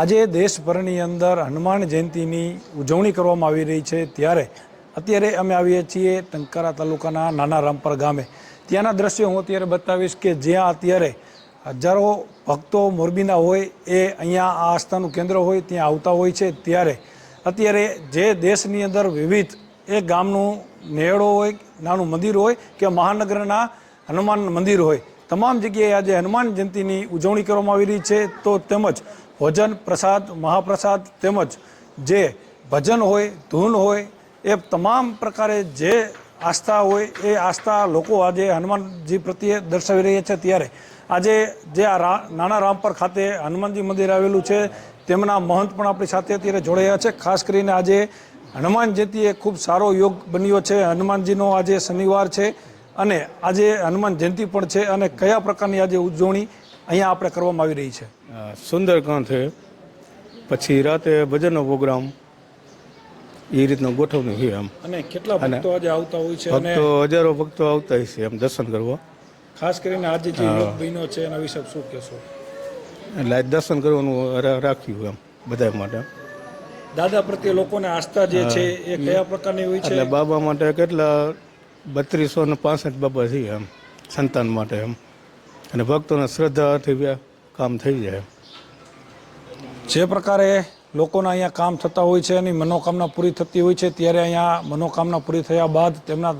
આજે દેશભરની અંદર હનુમાન જયંતિની ઉજવણી કરવામાં આવી રહી છે. ત્યારે અત્યારે અમે આવીએ છીએ ટંકારા તાલુકાના નાના રામપર ગામે. ત્યાંના દ્રશ્યો હું અત્યારે બતાવીશ કે જ્યાં અત્યારે હજારો ભક્તો મોરબીના હોય એ અહીંયા આ આસ્થાનું કેન્દ્ર હોય, ત્યાં આવતા હોય છે. ત્યારે અત્યારે જે દેશની અંદર વિવિધ એ ગામનું નેહડો હોય, નાનું મંદિર હોય કે મહાનગરના હનુમાન મંદિર હોય તમામ જગ્યાએ આજે હનુમાન જયંતિની ઉજવણી કરવામાં આવી રહી છે, તો તેમજ ભોજન પ્રસાદ, મહાપ્રસાદ તેમજ જે ભજન હોય, ધૂન હોય, એ તમામ પ્રકારે જે આસ્થા હોય, એ આસ્થા લોકો આજે હનુમાનજી પ્રત્યે દર્શાવી રહ્યા છે. ત્યારે આજે જે આ નાના રામપર ખાતે હનુમાનજી મંદિર આવેલું છે, તેમના મહંત પણ આપણી સાથે અત્યારે જોડાયા છે. ખાસ કરીને આજે હનુમાન જયંતિ એ ખૂબ સારો યોગ બન્યો છે. હનુમાનજીનો આજે શનિવાર છે. અને આજે હનુમાન જયંતિ પણ છે અને કયા પ્રકારની આજે ઉજવણી અહીંયા આપણે કરવામાં આવી રહી છે? સુંદર સુંદરકાંત છે. પછી રાતે ભજનનો પ્રોગ્રામ. એ રીતનું ગોઠવણી હોય આમ. અને કેટલા ભક્તો આજે આવતા હોય છે અને ભક્તો હજારો ભક્તો આવતા હોય છે એમ દર્શન કરવા. ખાસ કરીને આજે જે યોગ છે એના વિશે શું કહેશો? એટલે આજ દર્શન કરવાનું રાખ્યું એમ બધા માટે. દાદા પ્રત્યે લોકોને આસ્થા જે છે એ કયા પ્રકારની હોય છે? બાબા માટે કેટલા બત્રીસો ને પાસઠ બાબા છે એમ, સંતાન માટે એમ. અને ભક્તોને શ્રદ્ધાથી કામ થઈ જાય જે પ્રકારે લોકોના અહીંયા કામ થતા હોય છે, એની મનોકામના પૂરી થતી હોય છે, ત્યારે અહીંયા મનોકામના પૂરી થયા બાદ તેમના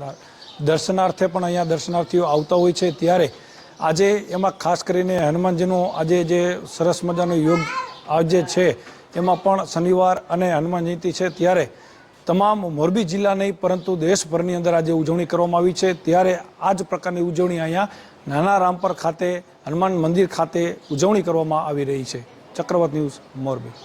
દર્શનાર્થે પણ અહીંયા દર્શનાર્થીઓ આવતા હોય છે. ત્યારે આજે એમાં ખાસ કરીને હનુમાનજીનો આજે જે સરસ મજાનો યોગ આજે છે, એમાં પણ શનિવાર અને હનુમાન જયંતિ છે, ત્યારે તમામ મોરબી જિલ્લા નહીં, પરંતુ દેશભરની અંદર આજે ઉજવણી કરવામાં આવી છે. ત્યારે આ જ પ્રકારની ઉજવણી અહીંયા નાના રામપર ખાતે, હનુમાન મંદિર ખાતે ઉજવણી કરવામાં આવી રહી છે. ચક્રવર્ત ન્યૂઝ મોરબી.